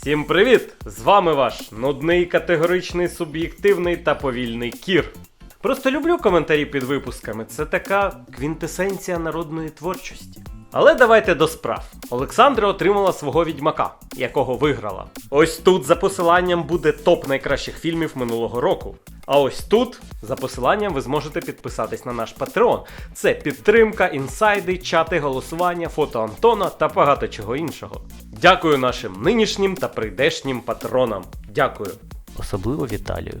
Всім привіт! З вами ваш нудний, категоричний, суб'єктивний та повільний кір. Просто люблю коментарі під випусками. Це така квінтесенція народної творчості. Але давайте до справ. Олександра отримала свого відьмака, якого виграла. Ось тут за посиланням буде топ найкращих фільмів минулого року. А ось тут за посиланням ви зможете підписатись на наш Patreon. Це підтримка, інсайди, чати, голосування, фото Антона та багато чого іншого. Дякую нашим нинішнім та прийдешнім патронам. Дякую. Особливо Віталію.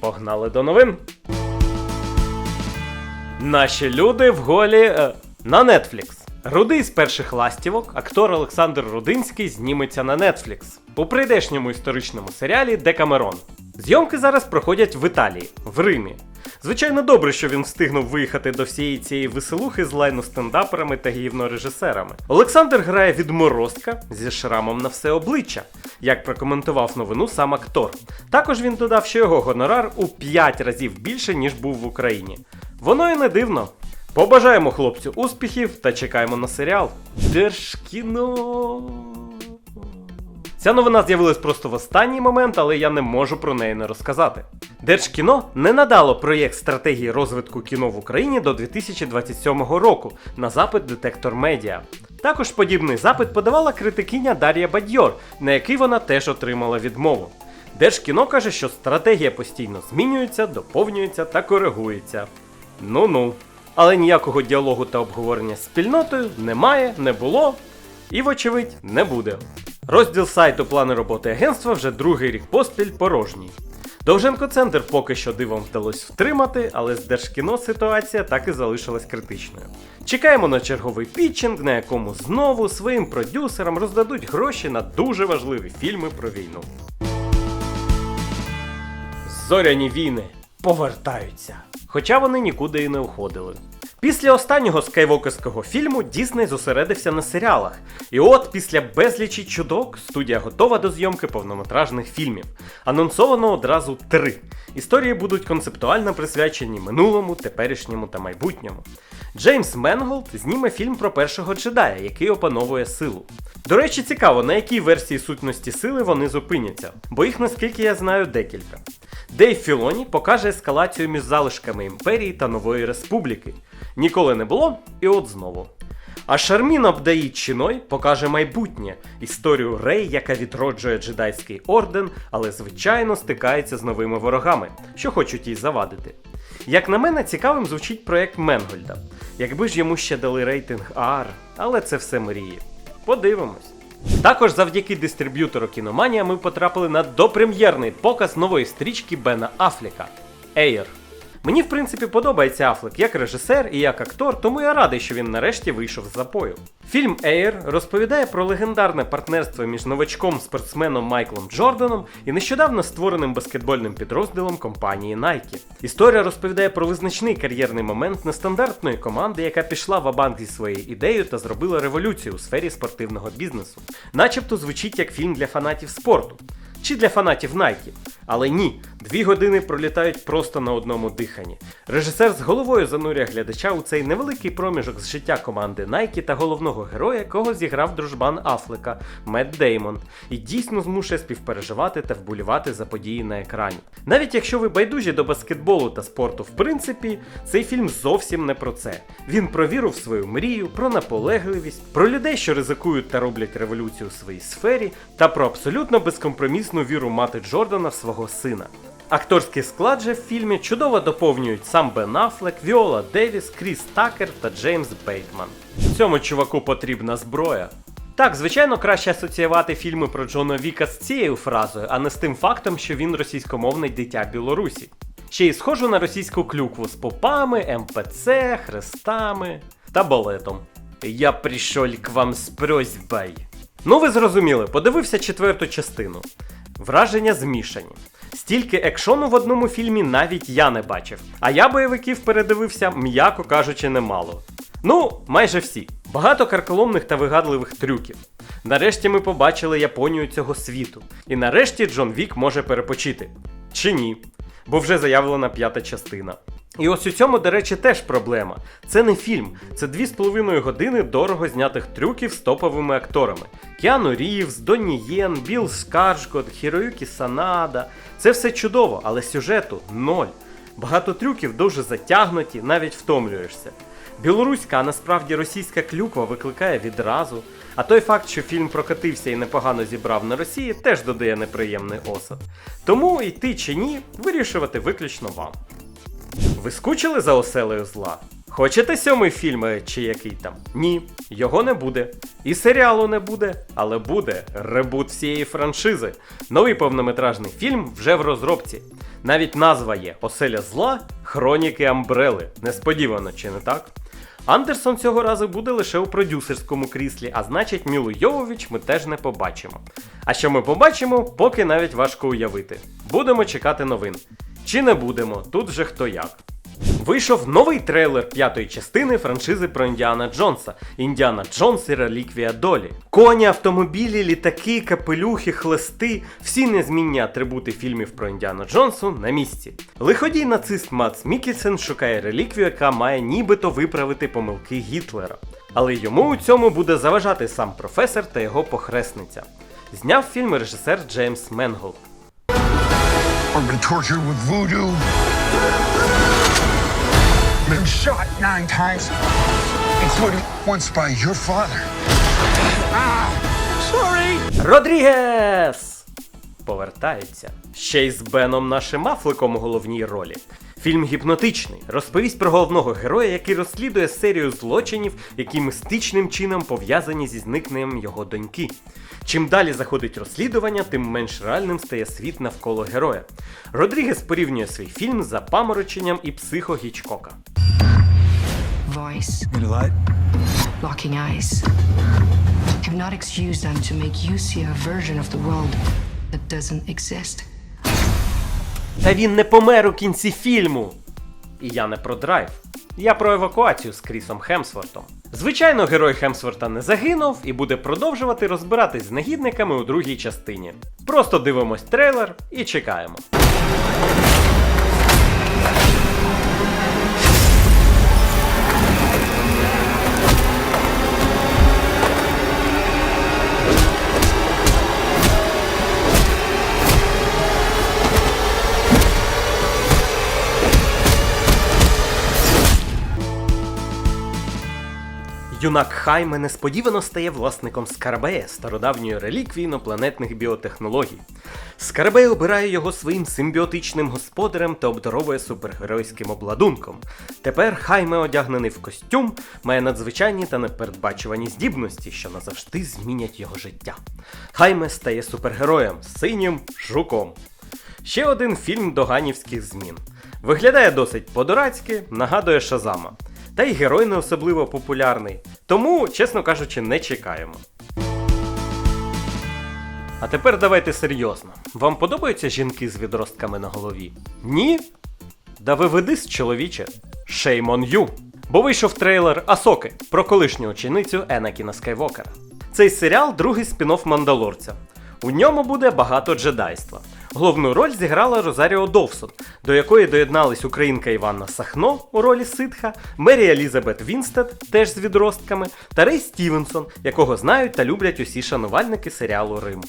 Погнали до новин. Наші люди в голі е, на Netflix. Рудий з перших ластівок, актор Олександр Рудинський зніметься на Netflix у прийдешньому історичному серіалі Декамерон. Зйомки зараз проходять в Італії, в Римі. Звичайно, добре, що він встигнув виїхати до всієї цієї веселухи з лайну стендаперами та гівнорежисерами. Олександр грає відморозка зі шрамом на все обличчя, як прокоментував новину сам актор. Також він додав, що його гонорар у 5 разів більше, ніж був в Україні. Воно і не дивно. Побажаємо хлопцю успіхів та чекаємо на серіал. Держкіно. Ця новина з'явилась просто в останній момент, але я не можу про неї не розказати. Держкіно не надало проєкт стратегії розвитку кіно в Україні до 2027 року на запит Детектор Медіа. Також подібний запит подавала критикиня Дар'я Бадьор, на який вона теж отримала відмову. Держкіно каже, що стратегія постійно змінюється, доповнюється та коригується. Ну-ну. Але ніякого діалогу та обговорення з спільнотою немає, не було і, вочевидь, не буде. Розділ сайту плани роботи агентства вже другий рік поспіль порожній. Довженко Центр поки що дивом вдалося втримати, але з Держкіно ситуація так і залишилась критичною. Чекаємо на черговий пітчинг, на якому знову своїм продюсерам роздадуть гроші на дуже важливі фільми про війну. Зоряні війни повертаються. Хоча вони нікуди і не уходили. Після останнього скайвокерського фільму Дісней зосередився на серіалах. І от після безлічі чудок студія готова до зйомки повнометражних фільмів. Анонсовано одразу три. Історії будуть концептуально присвячені минулому, теперішньому та майбутньому. Джеймс Менголд зніме фільм про першого джедая, який опановує силу. До речі, цікаво, на якій версії сутності сили вони зупиняться, бо їх, наскільки я знаю, декілька. Дейв Філоні покаже ескалацію між залишками імперії та нової республіки. Ніколи не було, і от знову. А Шармін Абдаїд Чіной покаже майбутнє історію Рей, яка відроджує джедайський орден, але звичайно стикається з новими ворогами, що хочуть їй завадити. Як на мене, цікавим звучить проєкт Менгольда. Якби ж йому ще дали рейтинг R, але це все мрії. Подивимось. Також завдяки дистриб'ютору Кіноманія ми потрапили на допрем'єрний показ нової стрічки Бена Афліка Air. Мені, в принципі, подобається Афлек як режисер і як актор, тому я радий, що він нарешті вийшов з запою. Фільм Air розповідає про легендарне партнерство між новачком спортсменом Майклом Джорданом і нещодавно створеним баскетбольним підрозділом компанії Nike. Історія розповідає про визначний кар'єрний момент нестандартної команди, яка пішла в абанк зі своєю ідеєю та зробила революцію у сфері спортивного бізнесу. Начебто звучить як фільм для фанатів спорту. Чи для фанатів Nike. Але ні, дві години пролітають просто на одному диханні. Режисер з головою занурює глядача у цей невеликий проміжок з життя команди Nike та головного героя, якого зіграв дружбан Афлека Мед Деймон, і дійсно змушує співпереживати та вболівати за події на екрані. Навіть якщо ви байдужі до баскетболу та спорту, в принципі, цей фільм зовсім не про це. Він про віру в свою мрію, про наполегливість, про людей, що ризикують та роблять революцію у своїй сфері, та про абсолютно безкомпромісну віру мати Джордана в свого сина. Акторський склад же в фільмі чудово доповнюють сам Бен Аффлек, Віола Девіс, Кріс Такер та Джеймс Бейтман. Цьому чуваку потрібна зброя. Так, звичайно, краще асоціювати фільми про Джона Віка з цією фразою, а не з тим фактом, що він російськомовний дитя Білорусі. Ще й схожу на російську клюкву з попами, МПЦ, хрестами та балетом. Я прийшов к вам з просьбой. Ну, ви зрозуміли, подивився четверту частину. Враження змішані. Стільки екшону в одному фільмі навіть я не бачив. А я бойовиків передивився, м'яко кажучи, немало. Ну, майже всі. Багато карколомних та вигадливих трюків. Нарешті ми побачили Японію цього світу. І нарешті Джон Вік може перепочити. Чи ні? Бо вже заявлена п'ята частина. І ось у цьому, до речі, теж проблема. Це не фільм, це 2,5 години дорого знятих трюків з топовими акторами. Кіану Рівз, Донні Єн, Білл Скаржгот, Хіроюкі Санада. Це все чудово, але сюжету ноль. Багато трюків дуже затягнуті, навіть втомлюєшся. Білоруська, а насправді російська клюква викликає відразу. А той факт, що фільм прокатився і непогано зібрав на Росії, теж додає неприємний осад. Тому йти чи ні, вирішувати виключно вам. Ви скучили за оселею зла? Хочете сьомий фільм чи який там? Ні, його не буде. І серіалу не буде, але буде ребут всієї франшизи. Новий повнометражний фільм вже в розробці. Навіть назва є Оселя зла Хроніки Амбрели. Несподівано, чи не так? Андерсон цього разу буде лише у продюсерському кріслі, а значить, Мілу Йовович ми теж не побачимо. А що ми побачимо, поки навіть важко уявити. Будемо чекати новин. Чи не будемо, тут вже хто як. Вийшов новий трейлер п'ятої частини франшизи про Індіана Джонса Індіана Джонс і реліквія долі. Коні, автомобілі, літаки, капелюхи, хлисти всі незмінні атрибути фільмів про Індіана Джонсу на місці. Лиходій нацист Мац Мікельсен шукає реліквію, яка має нібито виправити помилки Гітлера. Але йому у цьому буде заважати сам професор та його похресниця. Зняв фільм режисер Джеймс Менголд. or been tortured with voodoo, been shot nine times, including once by your father. Ah, sorry! Rodriguez! Повертається. Ще й з Беном нашим Афлеком у головній ролі. Фільм гіпнотичний, розповість про головного героя, який розслідує серію злочинів, які містичним чином пов'язані зі зникненням його доньки. Чим далі заходить розслідування, тим менш реальним стає світ навколо героя. Родрігес порівнює свій фільм з запамороченням і психо Гічкока. voice, locking eyes. Hypnotics use them to make you see a version of the world that doesn't exist. Та він не помер у кінці фільму. І я не про драйв. Я про евакуацію з Крісом Хемсвортом. Звичайно, герой Хемсворта не загинув і буде продовжувати розбиратись з негідниками у другій частині. Просто дивимось трейлер і чекаємо. Юнак Хайме несподівано стає власником Скарабея, стародавньої реліквії інопланетних біотехнологій. Скарабей обирає його своїм симбіотичним господарем та обдаровує супергеройським обладунком. Тепер Хайме, одягнений в костюм, має надзвичайні та непередбачувані здібності, що назавжди змінять його життя. Хайме стає супергероєм, синім жуком. Ще один фільм доганівських змін. Виглядає досить по-дурацьки, нагадує Шазама. Та й герой не особливо популярний. Тому, чесно кажучи, не чекаємо. А тепер давайте серйозно. Вам подобаються жінки з відростками на голові? Ні? Да ви ведись, чоловіче. Shame on you. Бо вийшов трейлер Асоки про колишню ученицю Енакіна Скайвокера. Цей серіал другий спін-офф Мандалорця. У ньому буде багато джедайства. Головну роль зіграла Розаріо Довсон, до якої доєднались українка Іванна Сахно у ролі Ситха, Мері Елізабет Вінстед, теж з відростками, та Рей Стівенсон, якого знають та люблять усі шанувальники серіалу Рим.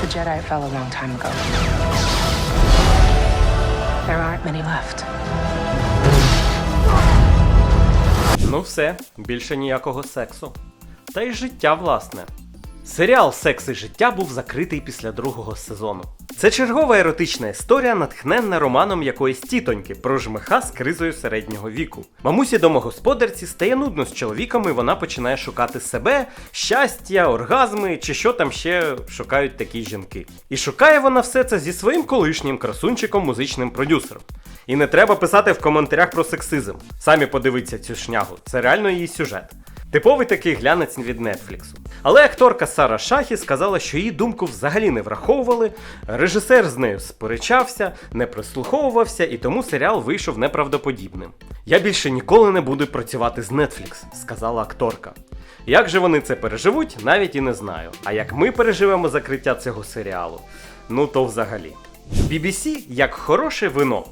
The Jedi fell a long time ago. There aren't many left. Ну все, більше ніякого сексу. Та й життя, власне. Серіал Секс і життя був закритий після другого сезону. Це чергова еротична історія, натхненна романом якоїсь тітоньки про жмиха з кризою середнього віку. Мамусі домогосподарці стає нудно з чоловіком, і вона починає шукати себе, щастя, оргазми чи що там ще шукають такі жінки. І шукає вона все це зі своїм колишнім красунчиком, музичним продюсером. І не треба писати в коментарях про сексизм. Самі подивіться цю шнягу, це реально її сюжет. Типовий такий глянець від Нетфліксу. Але акторка Сара Шахі сказала, що її думку взагалі не враховували, режисер з нею сперечався, не прислуховувався, і тому серіал вийшов неправдоподібним. Я більше ніколи не буду працювати з Netflix, сказала акторка. Як же вони це переживуть, навіть і не знаю. А як ми переживемо закриття цього серіалу, ну то взагалі. BBC як хороше вино.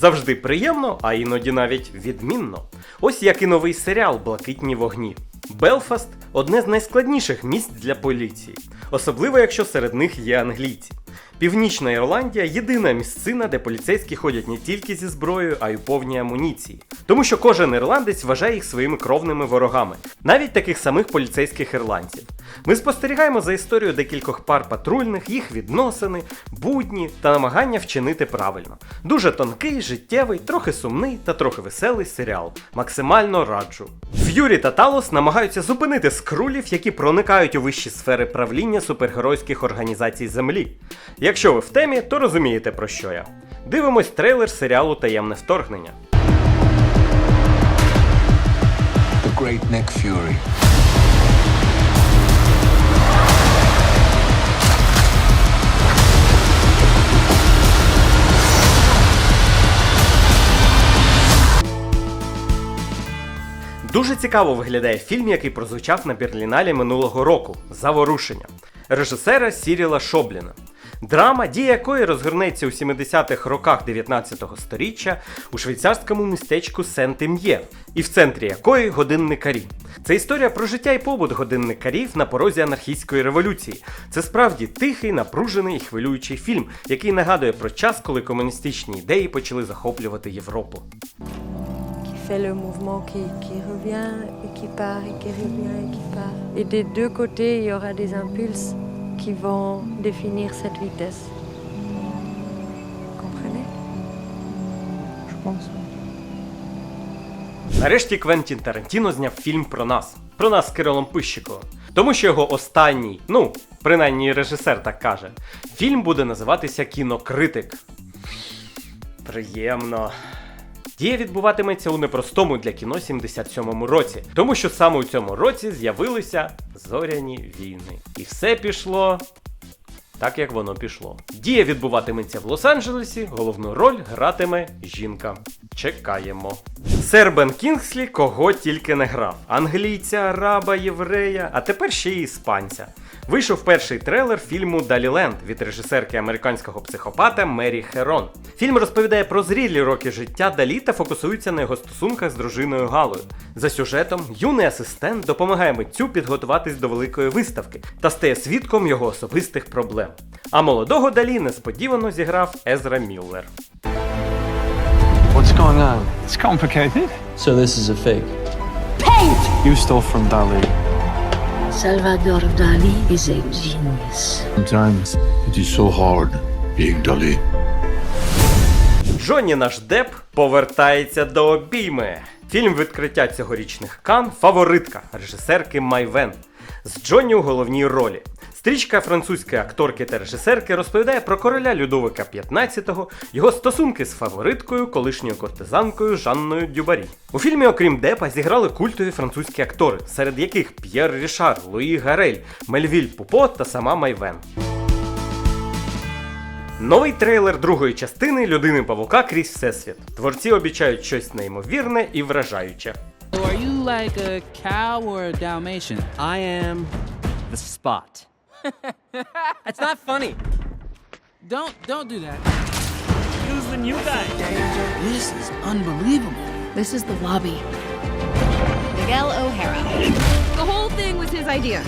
Завжди приємно, а іноді навіть відмінно. Ось як і новий серіал Блакитні вогні. Белфаст одне з найскладніших місць для поліції, особливо якщо серед них є англійці. Північна Ірландія єдина місцина, де поліцейські ходять не тільки зі зброєю, а й у повній амуніції. Тому що кожен ірландець вважає їх своїми кровними ворогами, навіть таких самих поліцейських ірландців. Ми спостерігаємо за історією декількох пар патрульних, їх відносини, будні та намагання вчинити правильно. Дуже тонкий, життєвий, трохи сумний та трохи веселий серіал. Максимально раджу. Ф'юрі та Талос намагаються зупинити скрулів, які проникають у вищі сфери правління супергеройських організацій Землі. Якщо ви в темі, то розумієте про що я. Дивимось трейлер серіалу Таємне вторгнення. The great Nick Fury. Дуже цікаво виглядає фільм, який прозвучав на Берліналі минулого року Заворушення режисера Сіріла Шобліна. Драма, дія якої розгорнеться у 70-х роках 19-го сторіччя у швейцарському містечку Сент-Ім'є, і в центрі якої годинникарі. Це історія про життя і побут годинникарів на порозі анархістської революції. Це справді тихий, напружений і хвилюючий фільм, який нагадує про час, коли комуністичні ідеї почали захоплювати Європу. fait le mouvement qui, qui revient et qui part et qui revient et qui part. Et des deux côtés, il y aura des impulses qui vont définir cette vitesse. Vous comprenez Je pense. Нарешті Квентін Тарантіно зняв фільм про нас. Про нас з Кирилом Пищиковим. Тому що його останній, ну, принаймні режисер так каже, фільм буде називатися Кінокритик. Приємно. Дія відбуватиметься у непростому для кіно 77-му році, тому що саме у цьому році з'явилися зоряні війни. І все пішло так, як воно пішло. Дія відбуватиметься в Лос-Анджелесі, головну роль гратиме жінка. Чекаємо. Сер Бен Кінгслі кого тільки не грав: англійця, араба, єврея, а тепер ще й іспанця. Вийшов перший трейлер фільму Даліленд від режисерки американського психопата Мері Херон. Фільм розповідає про зрілі роки життя Далі та фокусується на його стосунках з дружиною Галою. За сюжетом, юний асистент допомагає митцю підготуватись до великої виставки та стає свідком його особистих проблем. А молодого Далі несподівано зіграв Езра Міллер. What's going on? It's complicated. So this is a fake. You stole from Dali. Salvador Dali is a genius. Sometimes it is so hard being Dali. Джонні наш Деп повертається до обійми. Фільм відкриття цьогорічних Кан фаворитка режисерки Майвен з Джонні у головній ролі. Стрічка французької акторки та режисерки розповідає про короля Людовика XV, його стосунки з фавориткою, колишньою кортизанкою Жанною Дюбарі. У фільмі, окрім Депа, зіграли культові французькі актори, серед яких П'єр Рішар, Луї Гарель, Мельвіль Пупо та сама Майвен. Новий трейлер другої частини Людини Павука крізь Всесвіт. Творці обіцяють щось неймовірне і вражаюче. Are you like a cow or a Dalmatian? I am the spot. That's not funny. Don't don't do that. Who's the new guy? This is unbelievable. This is the lobby. Miguel O'Hara. The whole thing was his idea.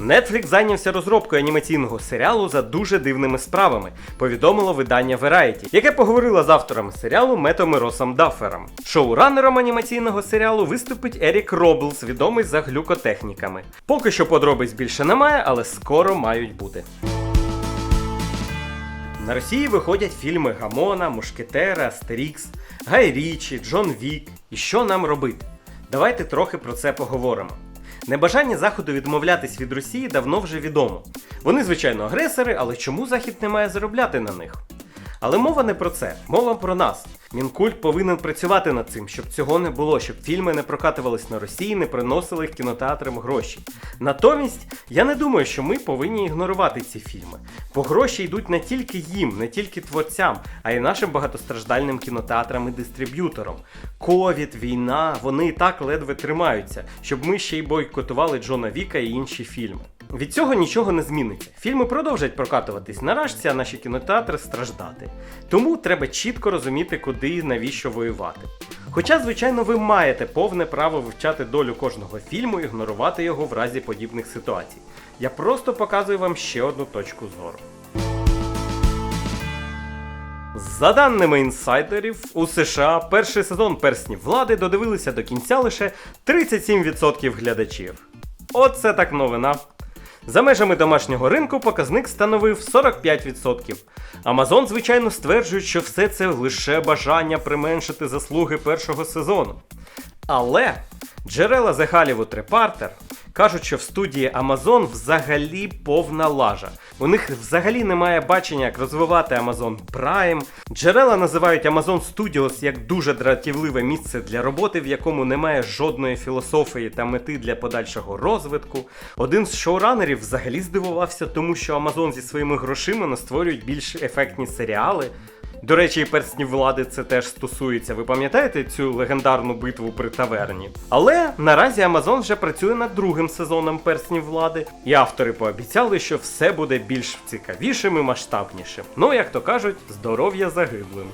Netflix зайнявся розробкою анімаційного серіалу за дуже дивними справами, повідомило видання Variety, яке поговорило з авторами серіалу Метом і Росом Даффером. Шоуранером анімаційного серіалу виступить Ерік Роблс, відомий за глюкотехніками. Поки що подробиць більше немає, але скоро мають бути. На Росії виходять фільми Гамона, Мушкетера, Астерікс, Гай Річі, Джон Вік. І що нам робити? Давайте трохи про це поговоримо. Небажання Заходу відмовлятись від Росії давно вже відомо. Вони, звичайно, агресори, але чому Захід не має заробляти на них? Але мова не про це, мова про нас. Мінкульт повинен працювати над цим, щоб цього не було, щоб фільми не прокатувались на Росії, не приносили кінотеатрам гроші. Натомість, я не думаю, що ми повинні ігнорувати ці фільми, бо гроші йдуть не тільки їм, не тільки творцям, а й нашим багатостраждальним кінотеатрам і дистриб'юторам. Ковід, війна, вони і так ледве тримаються, щоб ми ще й бойкотували Джона Віка і інші фільми. Від цього нічого не зміниться. Фільми продовжать прокатуватись на рашці, а наші кінотеатри страждати. Тому треба чітко розуміти, куди і навіщо воювати. Хоча, звичайно, ви маєте повне право вивчати долю кожного фільму і ігнорувати його в разі подібних ситуацій. Я просто показую вам ще одну точку зору. За даними інсайдерів, у США перший сезон перснів влади додивилися до кінця лише 37% глядачів. Оце так новина. За межами домашнього ринку показник становив 45%. Амазон, звичайно, стверджують, що все це лише бажання применшити заслуги першого сезону. Але джерела The Hollywood Reporter кажуть, що в студії Amazon взагалі повна лажа. У них взагалі немає бачення, як розвивати Amazon Prime. Джерела називають Amazon Studios як дуже дратівливе місце для роботи, в якому немає жодної філософії та мети для подальшого розвитку. Один з шоуранерів взагалі здивувався, тому що Amazon зі своїми грошима не створюють більш ефектні серіали. До речі, і перснів влади це теж стосується. Ви пам'ятаєте цю легендарну битву при таверні? Але наразі Amazon вже працює над другим сезоном перснів влади, і автори пообіцяли, що все буде більш цікавішим і масштабнішим. Ну, як то кажуть, здоров'я загиблим.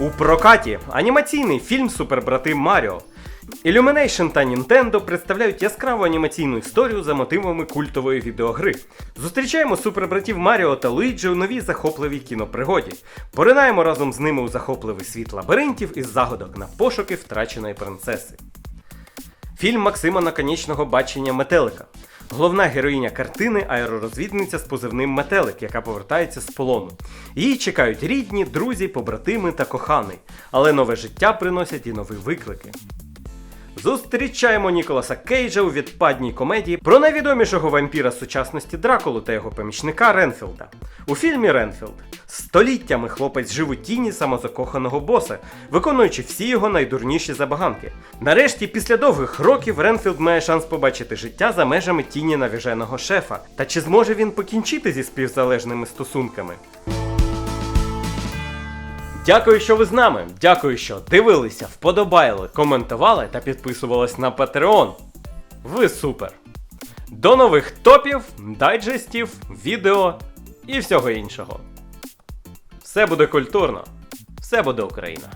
У прокаті анімаційний фільм Супербрати Маріо. Illumination та Nintendo представляють яскраву анімаційну історію за мотивами культової відеогри. Зустрічаємо супербратів Маріо та Луїджі у новій захопливій кінопригоді. Поринаємо разом з ними у захопливий світ лабіринтів із загадок на пошуки втраченої принцеси. Фільм Максима Наконечного бачення метелика. Головна героїня картини аеророзвідниця з позивним Метелик, яка повертається з полону. Її чекають рідні, друзі, побратими та коханий, але нове життя приносять і нові виклики. Зустрічаємо Ніколаса Кейджа у відпадній комедії про найвідомішого вампіра сучасності Дракулу та його помічника Ренфілда. У фільмі Ренфілд століттями хлопець жив у тіні самозакоханого боса, виконуючи всі його найдурніші забаганки. Нарешті, після довгих років, Ренфілд має шанс побачити життя за межами тіні навіженого шефа. Та чи зможе він покінчити зі співзалежними стосунками? Дякую, що ви з нами. Дякую, що дивилися, вподобайли, коментували та підписувались на Patreon. Ви супер! До нових топів, дайджестів, відео і всього іншого. Все буде культурно, все буде Україна.